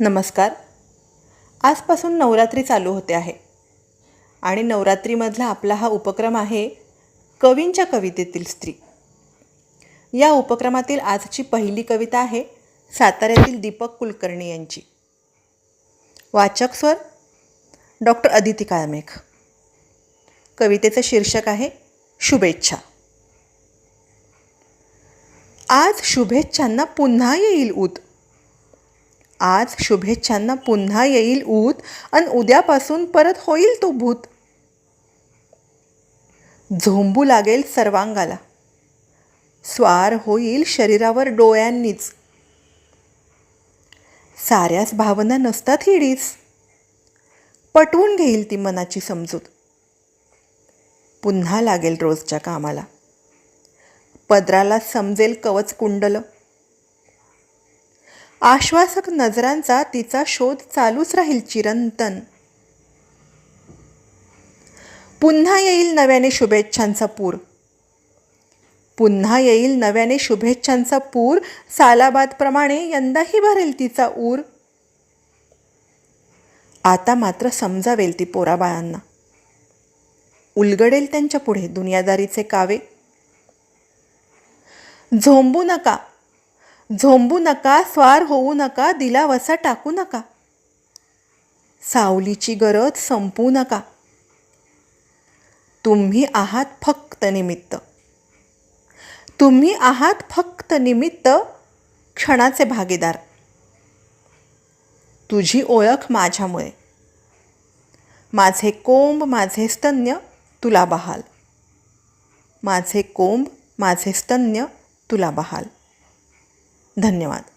नमस्कार. आजपासून नवरात्री चालू होते आहे. आणि नवरात्रीमधला आपला हा उपक्रम आहे कवींच्या कवितेतील स्त्री. या उपक्रमातील आजची पहिली कविता आहे साताऱ्यातील दीपक कुलकर्णी यांची. वाचक स्वर डॉक्टर अदिती काळमेघ. कवितेचं शीर्षक आहे शुभेच्छा. आज शुभेच्छांना पुन्हा येईल ऊत. आज शुभेच्छांना पुन्हा येईल ऊत आणि उद्यापासून परत होईल तो भूत. झोंबू लागेल सर्वांगाला. स्वार होईल शरीरावर डोळ्यांनीच. साऱ्याच भावना नसतात हिडीच पटवून घेईल ती मनाची समजूत. पुन्हा लागेल रोजच्या कामाला. पदराला समजेल कवच कुंडलं. आश्वासक नजरांचा तिचा शोध चालूच राहील चिरंतन. पुन्हा येईल नव्याने शुभेच्छांचा पूर. पुन्हा येईल नव्याने शुभेच्छांचा पूर. सालाबादप्रमाणे यंदाही भरेल तिचा ऊर. आता मात्र समजावेल ती पोराबाळांना. उलगडेल त्यांच्या पुढे दुनियादारीचे कावे. झोंबू नका. झोंबू नका स्वार होऊ नका दिलावसा टाकू नका. सावलीची गरज संपू नका. तुम्ही आहात फक्त निमित्त. तुम्ही आहात फक्त निमित्त क्षणाचे भागीदार. तुझी ओळख माझ्यामुळे. माझे कोंब माझे स्तन्य तुला बहाल. माझे कोंब माझे स्तन्य तुला बहाल. धन्यवाद.